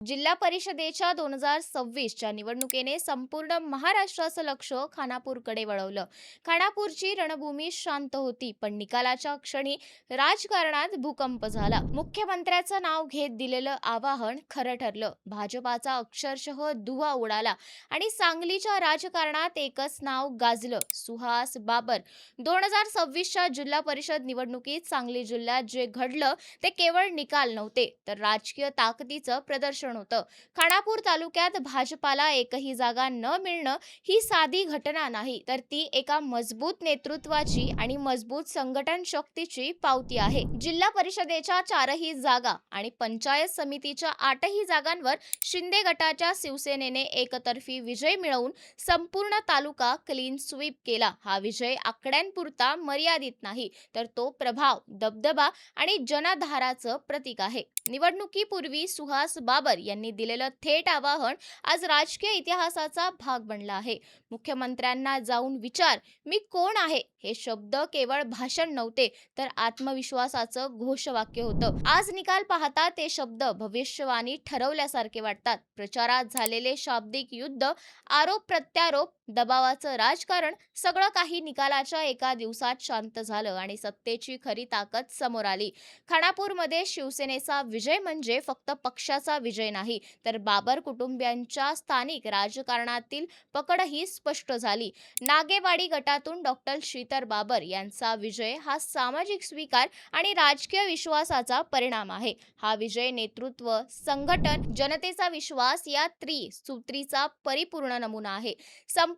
जिल्हा परिषदेच्या दोन हजार सव्वीसच्या निवडणुकीने संपूर्ण महाराष्ट्राचं लक्ष खानापूरकडे वळवलं. खानापूरची रणभूमी शांत होती पण निकालाच्या क्षणी राजकारणात भूकंप झाला. मुख्यमंत्र्याचं नाव घेत दिलेलं आवाहन खरं ठरलं. भाजपाचा अक्षरशः दुवा उडाला आणि सांगलीच्या राजकारणात एकच नाव गाजलं सुहास बाबर. दोन हजार सव्वीसच्या जिल्हा परिषद निवडणुकीत सांगली जिल्ह्यात जे घडलं ते केवळ निकाल नव्हते तर राजकीय ताकदीचं प्रदर्शन होतं. खानापूर तालुक्यात भाजपाला एकही जागा न मिळणं ही साधी घटना नाही तर ती एका मजबूत नेतृत्वाची आणि मजबूत संघटन शक्तीची पावती आहे. जिल्हा परिषदेच्या चारही जागा आणि पंचायत समितीच्या आठही जागांवर शिंदे गटाच्या शिवसेनेने एकतर्फी विजय मिळवून संपूर्ण तालुका क्लीन स्वीप केला. हा विजय आकड्यांपुरता मर्यादित नाही तर तो प्रभाव दबदबा आणि जनाधाराचं प्रतीक आहे. निवडणुकीपूर्वी सुहास बाबर यांनी दिलेलं थेट आवाहन आज राजकीय इतिहासाचा भाग बनला आहे. मुख्यमंत्र्यांना जाऊन विचार मी कोण आहे? हे शब्द केवळ भाषण नव्हते तर आत्मविश्वासाचं घोषवाक्य होतं. आज निकाल पाहता ते शब्द भविष्यवाणी ठरवल्यासारखे वाटतात. प्रचारात झालेले शाब्दिक युद्ध आरोप प्रत्यारोप दबावाचं राजकारण सगळं काही निकालाच्या एका दिवसात शांत झालं आणि सत्तेची खरी ताकद समोर आली. खानापूरमध्ये शिवसेनेचा विजय म्हणजे फक्त पक्षाचा विजय नाही तर बाबर कुटुंबियांच्या स्थानिक राजकारणातील पकडही स्पष्ट झाली. नागेवाडी गटातून डॉक्टर शीतर बाबर यांचा विजय हा सामाजिक स्वीकार आणि राजकीय विश्वासाचा परिणाम आहे. हा विजय नेतृत्व संघटन जनतेचा विश्वास या त्रिसूत्रीचा परिपूर्ण नमुना आहे.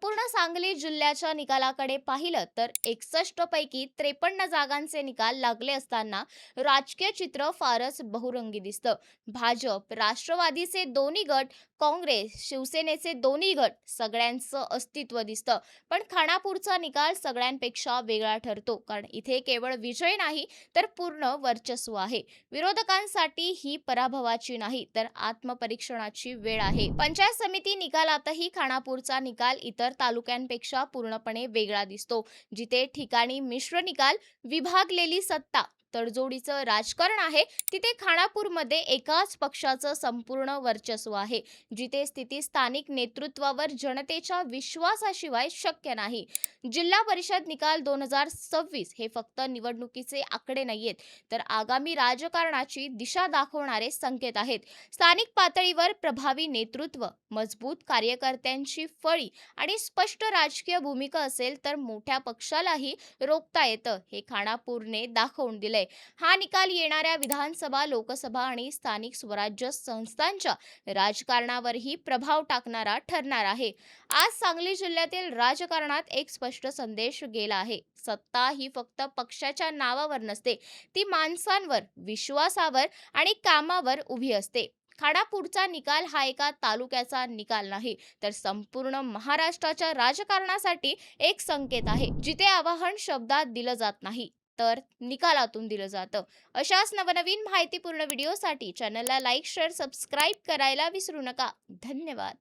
संपूर्ण सांगली जिल्ह्याच्या निकालाकडे पाहिलं तर एकसष्ट पैकी त्रेपन्न जागांचे निकाल लागले असताना राजकीय चित्र फारच बहुरंगी दिसतं. भाजप राष्ट्रवादीचे दोन्ही गट काँग्रेस शिवसेनेचे दोन्ही गट सगळ्यांचं अस्तित्व दिसतं. पण खानापूरचा निकाल सगळ्यांपेक्षा वेगळा ठरतो. कारण इथे केवळ विजय नाही तर पूर्ण वर्चस्व आहे. विरोधकांसाठी ही पराभवाची नाही तर आत्मपरीक्षणाची वेळ आहे. पंचायत समिती निकालातही खानापूरचा निकाल इतर तालुक्यांपेक्षा पूर्णपणे वेगळा दिसतो. जिथे ठिकाणी मिश्र निकाल विभागलेली सत्ता तडजोडीचं राजकारण आहे तिथे खानापूरमध्ये एकाच पक्षाचं संपूर्ण वर्चस्व आहे जिथे स्थिती स्थानिक नेतृत्वावर जनतेच्या विश्वासाशिवाय शक्य नाही. जिल्हा परिषद निकाल दोन हजार सव्वीस हे फक्त निवडणुकीचे आकडे नाहीयेत तर आगामी राजकारणाची दिशा दाखवणारे संकेत आहेत. स्थानिक पातळीवर प्रभावी नेतृत्व मजबूत कार्यकर्त्यांची फळी आणि स्पष्ट राजकीय भूमिका असेल तर मोठ्या पक्षालाही रोखता येतं हे खानापूरने दाखवून आहे. हा निकाल येणाऱ्या विधानसभा लोकसभा आणि स्थानिक स्वराज्य संस्थांच्या राजकारणावरही प्रभाव टाकणारा ठरणार आहे. आज सांगली जिल्ह्यातील राजकारणात एक स्पष्ट संदेश गेला आहे. सत्ता ही फक्त पक्षाच्या नावावर नसते ती माणसांवर विश्वासावर आणि कामावर उभी असते. खानापूरचा निकाल हा एका तालुक्याचा निकाल नाही तर संपूर्ण महाराष्ट्राच्या राजकारणासाठी एक संकेत आहे जिथे आवाहन शब्दात दिलं जात नाही. तर निकालातून दिलं जातं. अशाच नवनवीन माहितीपूर्ण व्हिडिओसाठी चॅनलला लाईक शेअर सबस्क्राईब करायला विसरू नका. धन्यवाद.